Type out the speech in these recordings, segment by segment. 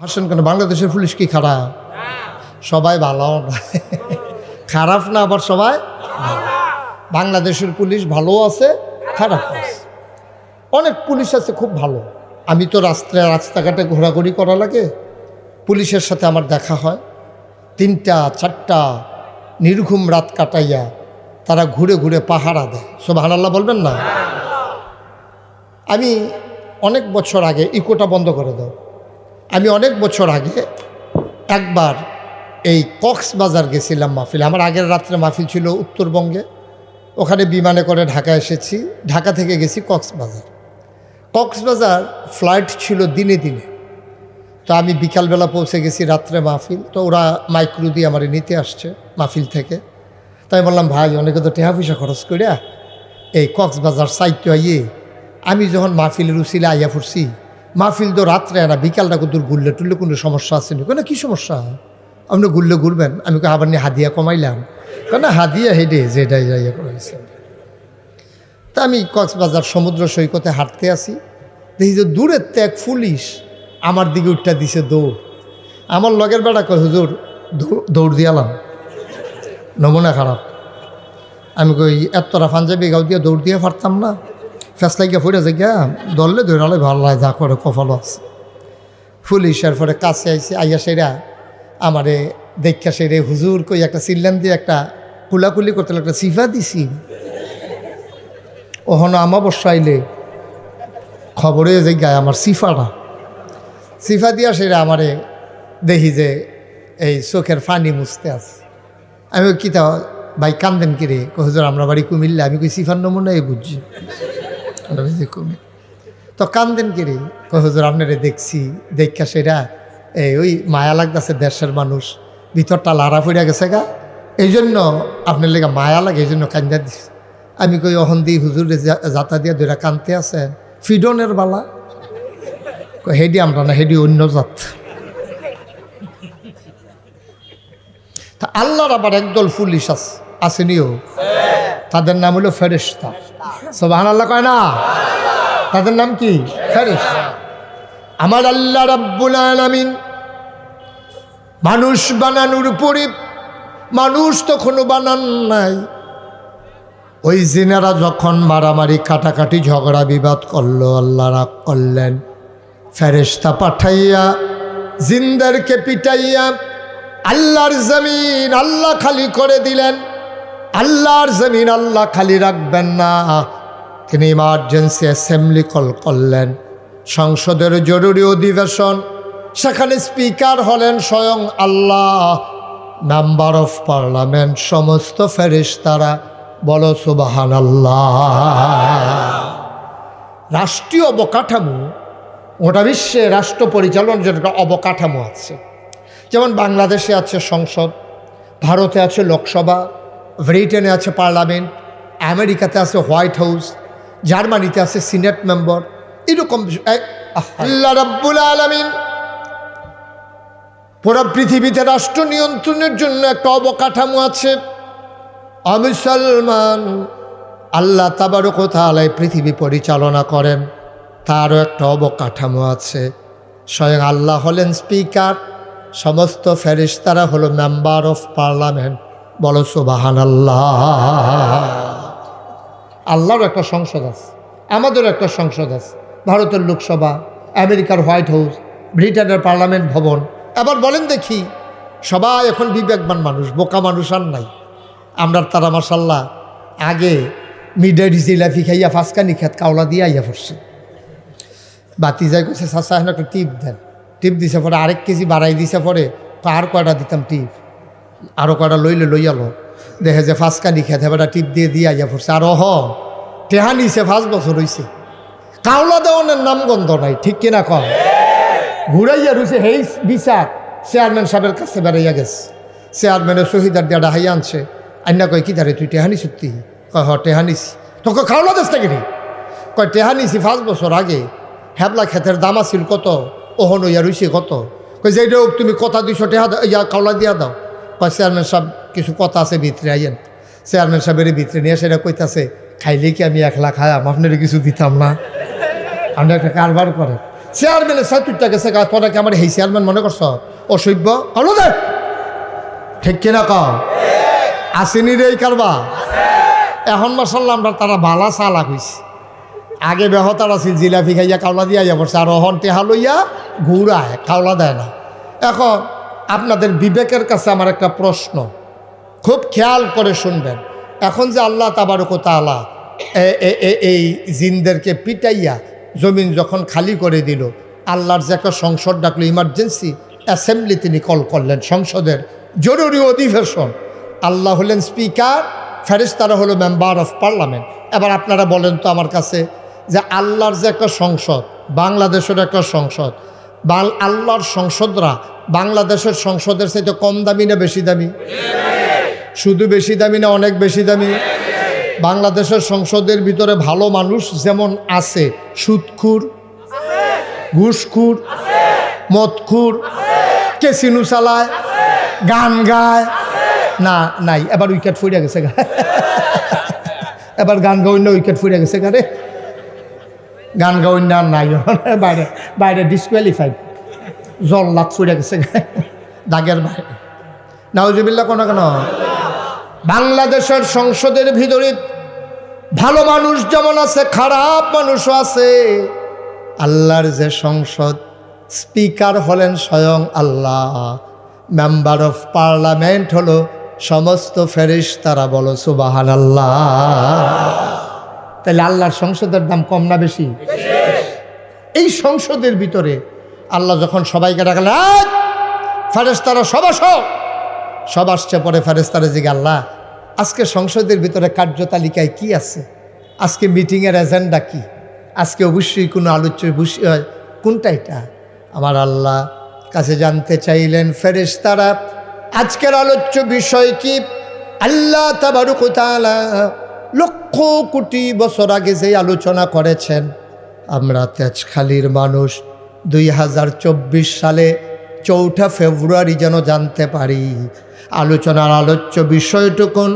হাসেন কেন, বাংলাদেশের পুলিশ কি খারাপ? সবাই ভালো খারাপ না আবার সবাই। বাংলাদেশের পুলিশ ভালো আছে, খারাপ আছে। অনেক পুলিশ আছে খুব ভালো। আমি তো রাস্তায়, রাস্তাঘাটে ঘোরাঘুরি করা লাগে। পুলিশের সাথে আমার দেখা হয়। তিনটা, চারটা নির্ঘুম রাত কাটাইয়া তারা ঘুরে ঘুরে পাহারা দেয়। সব হানাল্লাহ বলবেন না? আমি অনেক বছর আগে ইকোটা বন্ধ করে দাও। আমি অনেক বছর আগে একবার এই কক্সবাজার গেছিলাম মাহফিল। আমার আগের রাত্রে মাহফিল ছিল উত্তরবঙ্গে। ওখানে বিমানে করে ঢাকা এসেছি। ঢাকা থেকে গেছি কক্সবাজার। কক্সবাজার ফ্লাইট ছিল দিনে দিনে। তো আমি বিকালবেলা পৌঁছে গেছি রাত্রে মাহফিল। তো ওরা মাইক্রো দিয়ে আমার নিতে আসছে মাহফিল থেকে। তাই বললাম, ভাই, অনেকে তো টেহা পয়সা খরচ করিয়া এই কক্সবাজার সাইট আইয়ে, আমি যখন মাহফিলের উচিলে আইয়া পড়ছি মাহফিল তো রাত্রে না বিকালটা কত ঘুরলে টুললে কোনো সমস্যা আছে নি কেন কী সমস্যা? আপনি ঘুরলে ঘুরবেন, আমি আবার নিয়ে হাদিয়া কমাইলাম। কেন হাদিয়া হেডে যেটাই যাইয়া করেছে তা আমি কক্সবাজার সমুদ্র সৈকতে হাঁটতে আসি। দেখি যে দূরের ত্যাগ পুলিশ আমার দিকে উঠটা দিছে দৌড়। আমার লগের বেড়া কয়, হুজুর দৌড় দিয়ালাম নমুনা খারাপ। আমি কই এতটা পাঞ্জাবি গাও দিয়ে দৌড় দিয়ে পারতাম না। ফেস লাগিয়া ফুটে যে গিয়া দললে দৌড়ালে ভালো লাগে যা করে কপালও আছে পুলিশের পরে কাছে আইসে আইয়া সেরা আমারে দেখা সেরে হুজুর কই একটা সিল্লাম দিয়ে একটা কুলাকুলি করতে একটা সিফা দিছি। ওহনো আমাবস্যা আইলে খবরে যে গায়ে আমার সিফাটা। সিফা দিয়া সেরা আমারে দেখি যে এই চোখের ফানি মুছতে আছে। আমি কই, কি তা ভাই কান্দেন কিরে হুজুর আমরা বাড়ি কুমিল্লা আমি কই সিফার নমুনাই বুঝছি কুমির তো কান্দেন কিরে? হুজুর, আপনারে দেখছি, দেখা সেরা এই ওই মায়া লাগতেছে দেশের মানুষ, ভিতরটা লাড়া পড়িয়া গেছে গা। এই জন্য আপনার লেগে মায়া লাগে এই জন্য কান্দা দিস আমি কই, অহন দি হুজুর যাতা দিয়া দুইটা কানতে আছে, ফিডনের বালা? হেডি আমরা না, হেডি অন্য জাত। তা আল্লাহর আবার একদল পুলিশ আছে আসেনিও তাদের নাম হলো ফেরেস্তা সোবাহান আল্লাহ কয় না? তাদের নাম কি? ফেরেস্তা আমার আল্লাহ রাব্বুল আলামিন মানুষ বানানোর পরে মানুষ তখনও বানান নাই। ওই জিনারা যখন মারামারি, কাটাকাটি, ঝগড়া, বিবাদ করল, আল্লাহ রাগ করলেন। ফেরেস্তা পাঠাইয়া, জিন্দারকে পিটাইয়া, আল্লাহর জমিন আল্লাহ খালি করে দিলেন। আল্লাহর জমিন আল্লাহ খালি রাখবেন না। তিনি ইমার্জেন্সি অ্যাসেম্বলি কল করলেন। সংসদের জরুরি অধিবেশন। সেখানে স্পিকার হলেন স্বয়ং আল্লাহ। মেম্বার অফ পার্লামেন্ট সমস্ত ফেরেশতারা বলো সুবাহান আল্লাহ রাষ্ট্রীয় অবকাঠামো, গোটা বিশ্বে রাষ্ট্র পরিচালনার জন্য অবকাঠামো আছে। যেমন বাংলাদেশে আছে সংসদ, ভারতে আছে লোকসভা ব্রিটেনে আছে পার্লামেন্ট আমেরিকাতে আছে হোয়াইট হাউস জার্মানিতে আছে সিনেট মেম্বার এরকম আল্লাহ আলামিন পুরো পৃথিবীতে রাষ্ট্র নিয়ন্ত্রণের জন্য একটা অবকাঠামো আছে। আমি সালমান, আল্লাহ তাবারক তালায় পৃথিবী পরিচালনা করেন, তারও একটা অবকাঠামো আছে। স্বয়ং আল্লাহ হলেন স্পিকার সমস্ত ফেরিস্তারা হলো মেম্বার অফ পার্লামেন্ট বলো সুবাহান আল্লাহ আল্লাহর একটা সংসদ আছে আমাদেরও একটা সংসদ আছে, ভারতের লোকসভা, আমেরিকার হোয়াইট হাউস, ব্রিটেনের পার্লামেন্ট ভবন। আবার বলেন দেখি, সবাই এখন বিবেকবান মানুষ, বোকা মানুষ আর নাই। আমরা তারা মাসাল্লাহ আগে মিডের জিলাপি খাইয়া ফাঁসকানি খেত, কাওলা দিয়ে আইয়া পড়ছে। বাতি যাই চাচা, এখন একটা টিপ দেন। টিপ দিছে পরে আরেক কেজি বাড়াই দিছে পরে আর কয়টা দিতাম টিপ? আরও কয়টা লইলে লইয়ালো দেখে যে ফাঁসকানি খেত, এবার টিপ দিয়ে দিয়ে আইয়া পড়ছে। আর হ টেহা নিছে পাঁচ বছর হইছে। কাওলা দেওয়ানের নাম গন্ধ নাই, ঠিক কিনা কম ঘুরাইয়া রুছে হেই বিচার, চেয়ারম্যান সাহেবের কাছে বেড়াইয়া গেছে। চেয়ারম্যানের শহীদার দিয়া ডাহাইয়া আনছে। আন্না কয়, কি ধারে তুই টেহানি সত্যি? কয়, হ টেহানিস তোকে খাওলা দেশ রে কয় টেহানিছি পাঁচ বছর আগে হ্যাবলা ক্ষেতের দাম আছিল কত? ওহন ইয়া রুইছে কত? কই যে তুমি কথা দুইশো টেহা ইয়া কাওলা দিয়া দাও। কয়, চেয়ারম্যান সাহেব, কিছু কথা আছে ভিতরে, আইয়েন। চেয়ারম্যান সাহেবের ভিতরে নিয়ে সেটা কইতাছে খাইলে কি আমি এক লাখ খাই আপনার কিছু দিতাম না? আপনি একটা কারবার করেন। চেয়ারম্যানে সাইতুরটা গেছে, গা তোরা কি আমার এই চেয়ারম্যান মনে করছ? অসভ্য? হলো দে ঠিক কিনা ক আসেনি রে এই কারবা এখন মাসাল্লাহ আমরা তারা বালা চালা হইছে। আগে বেহতার আছিল জিলাপি খাইয়া কাওলা দিয়া যাব আর অহন টেহা লইয়া ঘুরায়, কাওলা দেয় না। এখন আপনাদের বিবেকের কাছে আমার একটা প্রশ্ন। খুব খেয়াল করে শুনবেন। এখন যে আল্লাহ তাবারক তালা এই জিনদেরকে পিটাইয়া জমিন যখন খালি করে দিল, আল্লাহর যে একটা সংসদ ডাকলো ইমার্জেন্সি অ্যাসেম্বলি তিনি কল করলেন সংসদের জরুরি অধিবেশন। আল্লাহ হলেন স্পিকার ফেরেশতারা হলো মেম্বার অফ পার্লামেন্ট এবার আপনারা বলেন তো আমার কাছে যে আল্লাহর যে একটা সংসদ, বাংলাদেশের একটা সংসদ বাল আল্লাহর সংসদরা বাংলাদেশের সংসদের চাইতে কম দামি না বেশি দামি? শুধু বেশি দামি না অনেক বেশি দামি? বাংলাদেশের সংসদের ভিতরে ভালো মানুষ যেমন আছে সুদখুর ঘুষখুর, মদখুর, কেসিনু চালায়, গান গায়, না, নাই, এবার উইকেট ফুরিয়া গেছে এবার গান না উইকেট ফুরিয়া গেছে গা রে। গান আর নাই, বাইরে বাইরে ডিসকোয়ালিফাইড জল লাত ফুরিয়া গেছে দাগের বাইরে নাউজিবিল্লা কোনো কেন? বাংলাদেশের সংসদের ভিতরে ভালো মানুষ যেমন আছে, খারাপ মানুষও আছে। আল্লাহর যে সংসদ, স্পিকার হলেন স্বয়ং আল্লাহ। মেম্বার অফ পার্লামেন্ট হলো সমস্ত ফেরিস তারা বলো সুবাহান আল্লাহ তাহলে আল্লাহর সংসদের দাম কম না বেশি? এই সংসদের ভিতরে আল্লাহ যখন সবাইকে ডাকলেন ফেরেস্তারা সব সব আসছে পরে ফেরেস্তারা জিগে আল্লাহ, আজকে সংসদের ভিতরে কার্যতালিকায় কি আছে? আজকে মিটিংয়ের এজেন্ডা কি? আজকে অবশ্যই কোনো আলোচ্য কোনটা এটা? আমার আল্লাহ কাছে জানতে চাইলেন, ফেরেশতারা, আজকের আলোচ্য বিষয় কি? আল্লাহ তাবারুক তাআলা লক্ষ কোটি বছর আগে যে আলোচনা করেছেন, আমরা তেজখালির মানুষ দুই হাজার চব্বিশ সালে চৌঠা ফেব্রুয়ারি যেন জানতে পারি। আলোচনার আলোচ্য বিষয়টুকুন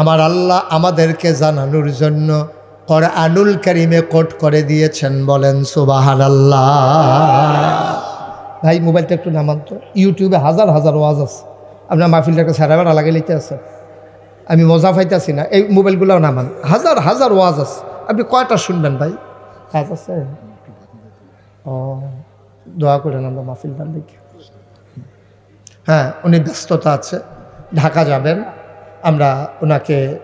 আমার আল্লাহ আমাদেরকে জানানোর জন্য আনুল কারিমে কোট করে দিয়েছেন বলেন সুবাহান আল্লাহ ভাই, মোবাইলটা একটু নামান তো। ইউটিউবে হাজার হাজার ওয়াজ আছে। আপনার মাহফিলটাকে সারা বেড়া লাগে লিখতে আছেন আমি মজা পাইতেছি না। এই মোবাইলগুলোও নামান। হাজার হাজার ওয়াজ আছে। আপনি কয়টা শুনবেন ভাই? আছে? ও। দোয়া করেন আমরা মাহফিলটা দেখি। হ্যাঁ উনি ব্যস্ততা আছে, ঢাকা যাবেন। আমরা ওনাকে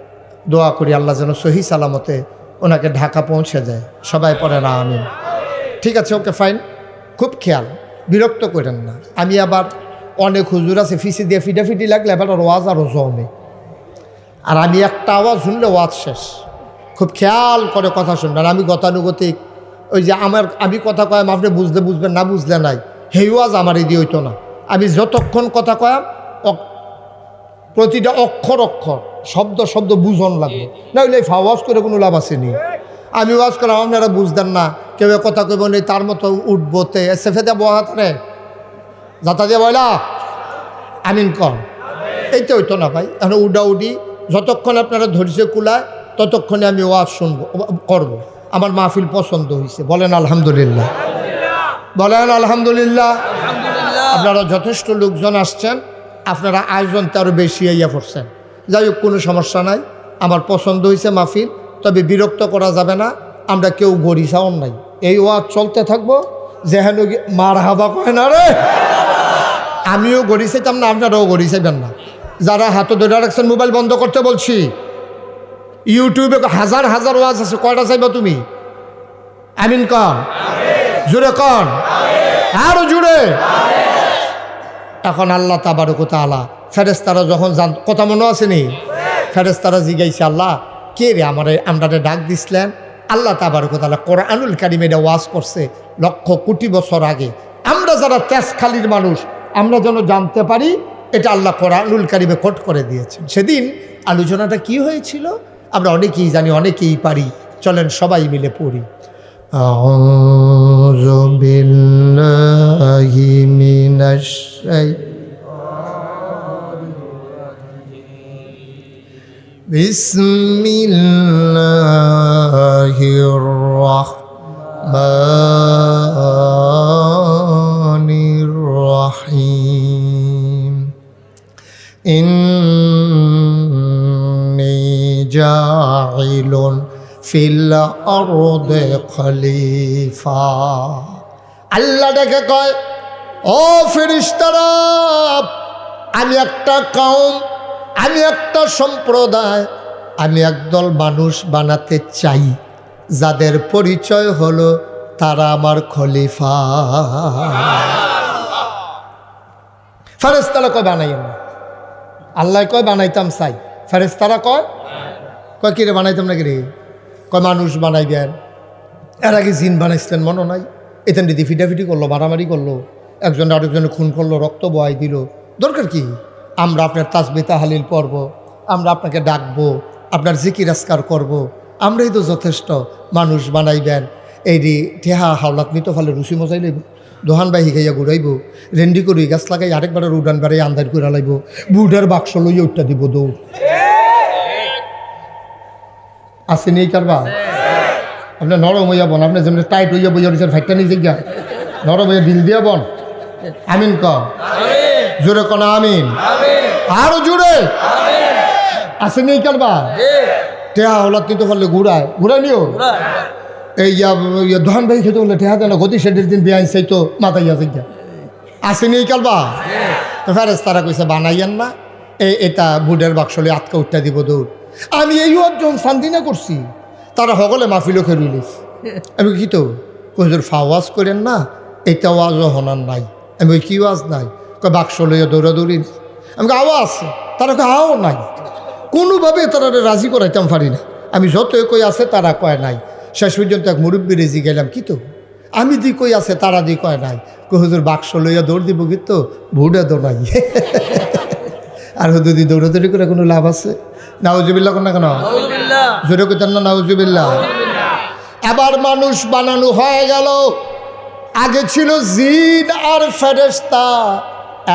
দোয়া করি, আল্লাহ যেন সহি সালামতে ওনাকে ঢাকা পৌঁছে দেয়। সবাই পড়ে না আমি ঠিক আছে, ওকে, ফাইন। খুব খেয়াল, বিরক্ত করেন না। আমি আবার অনেক হুজুর আছে, ফিসি দিয়ে ফিটাফিটি লাগলে এবার ওয়াজ আরও জমে। আর আমি একটা আওয়াজ শুনলে ওয়াজ শেষ। খুব খেয়াল করে কথা শুনবেন। আমি গতানুগতিক ওই যে আমার, আমি কথা কয়াম, আপনি বুঝলে বুঝবেন, না বুঝলে নাই। সেই ওয়াজ আমার এদি হইতো না। আমি যতক্ষণ কথা কয়াম প্রতিটা অক্ষর অক্ষর, শব্দ শব্দ বুঝন লাগবে। না হইলে ফাওয়াজ করে কোনো লাভ আসেনি। আমি ওয়াজ করলাম আপনারা বুঝতেন না। কেউ কথা কইব নেই তার মতো উঠবোতে এসে ফেতে বহাতারে যাতা দিয়ে বয়লা আমিন কম। এইটা হইতো না ভাই। এখন উডা উডি, যতক্ষণ আপনারা ধৈর্য কুলায়, ততক্ষণে আমি ওয়াজ শুনব, করব। আমার মাহফিল পছন্দ হয়েছে। বলেন আলহামদুলিল্লাহ। বলেন আলহামদুলিল্লাহ। আপনারা যথেষ্ট লোকজন আসছেন আপনারা আয়োজনটা আরও বেশি ইয়া পড়ছেন। যাই হোক কোনো সমস্যা নাই। আমার পছন্দ হয়েছে মাহফিল তবে বিরক্ত করা যাবে না। আমরা কেউ গড়ি চাওন নাই। এই ওয়াজ চলতে থাকব। যেহেন মার হাবা কয় না রে? আমিও গড়ি চাইতাম না আপনারাও গড়ি চাইবেন না। যারা হাতে ধরে রাখছেন মোবাইল বন্ধ করতে বলছি। ইউটিউবে হাজার হাজার ওয়াজ আছে, কয়টা চাইবা তুমি? আমিন কন। জুড়ে কন। আরও জুড়ে এখন আল্লাহ তাবারক তালা ফেরেস্তারা যখন জান কথা মনে আসেনি ফেরেস্তারা জিগাইছে আল্লাহ, কে রে আমার আমরা ডাক দিছিলেন? আল্লাহ তাবারক তালা কোরআনুল কারিম এটা ওয়াজ করছে লক্ষ কোটি বছর আগে। আমরা যারা তেজখালির মানুষ, আমরা যেন জানতে পারি, এটা আল্লাহ কোরআনুল কারিমে কোট করে দিয়েছেন। সেদিন আলোচনাটা কি হয়েছিল? আমরা অনেকেই জানি অনেকেই পারি চলেন সবাই মিলে পড়ি أعوذ بالله من الشيطان بسم الله الرحمن الرحمن الرحيم إني جاعل في الأرض خليفة আল্লাহ ডেকে কয় ও ফেরিস্তারা আমি একটা কাউম আমি একটা সম্প্রদায় আমি একদল মানুষ বানাতে চাই যাদের পরিচয় হলো তারা আমার খলিফা ফেরেস্তারা কয় বানাইম না আল্লাহ কয় বানাইতাম চাই ফেরেস্তারা কয় কয়, কিরে বানাইতাম নাকি রে? কয়, মানুষ বানাইবেন এর আগে জিন বানাইছিলেন মনে নাই। এতেন দিদি ফিটাফিটি করল, মারামারি করল, একজন আরেকজনে খুন করল, রক্ত বহাই দিল। দরকার কি? আমরা আপনার তাসবি তাহালিল পড়ব, আমরা আপনাকে ডাকবো, আপনার জিকির আসকার করব। আমরাই তো যথেষ্ট, মানুষ বানাইবেন দি ঠেহা হাওলাত মৃত ফালে রুচি মজাই লইব দোহান বাহি খাইয়া ঘুরাইব, রেন্ডি করি গাছ লাগাই আরেকবার উডান বাড়াই আন্দার করে লাইব, বুডার বাক্স লইয়া উঠটা দিব দৌড়। আসেনি এই কারবা? আপনার নরম হইয়া বন আপনি যেমন টাইট হইয়া বইয়া রয়েছেন ফাইটটা নিয়ে জিজ্ঞা নরম হইয়া দিল দিয়া বন। আমিন ক জোরে কনা আমিন। আরও জোরে। আসেনি এই কারবা? টেহা হলাত নিতে পারলে ঘুরায়। ঘুরাই নিও। এই দহন ভাই খেতে বললে টেহা দেন গতি সেটের দিন বিয়াইন সেই তো মাথায় ইয়া জিজ্ঞা আসেনি এই কারবা? তো ফেরেস তারা কইছে বানাইয়েন না। এই এটা বুডের বাক্সলে আটকা উঠটা দিব দৌড় আমি এই অর্জন শান্তি না করছি। তারা সকলে মাহফিলও খেলুলিস আমি কি তো? কইজোর ফাওয়াজ করেন না? এটা ওয়াজও হনার নাই। আমি ওই কি ওয়াজ নাই? কয় বাক্স লইয়া দৌড়াদৌড়ি আমি আওয়াজ তারা কয় আও নাই। কোনোভাবে তারা রাজি করাইতাম পারি না। আমি যতই কই আছে, তারা কয় নাই। শেষ পর্যন্ত এক মুরব্বী রেজি গেলাম কি তো? আমি দি কই আছে, তারা দি কয় নাই? কই, হুজুর, বাক্স লইয়া দৌড় দিব কিন্তু ভুডে দো নাই। আর যদি দৌড়াদৌড়ি করে কোনো লাভ আছে? নাউজুবিল্লা কোন না কেন? জোরে কইতেন না নাউজুবিল্লা এবার মানুষ বানানো হয়ে গেল। আগে ছিল জিন আর ফেরেস্তা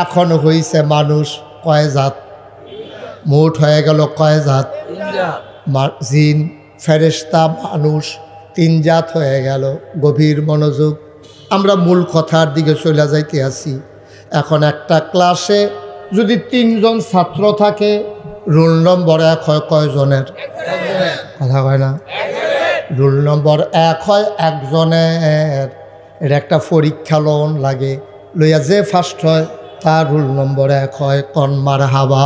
এখন হইছে মানুষ কয় জাত? মোট হয়ে গেল কয় জাত? জিন ফেরেস্তা মানুষ তিন জাত হয়ে গেল। গভীর মনোযোগ। আমরা মূল কথার দিকে চলে যাইতে আছি। এখন একটা ক্লাসে যদি তিনজন ছাত্র থাকে রোল নম্বর এক হয় কয়জনের? কথা কয় না? রোল নম্বর এক হয় একজনের। এর একটা পরীক্ষা লোন লাগে। লইয়া যে ফার্স্ট হয়, তার রোল নম্বর এক হয় কনমার হাবা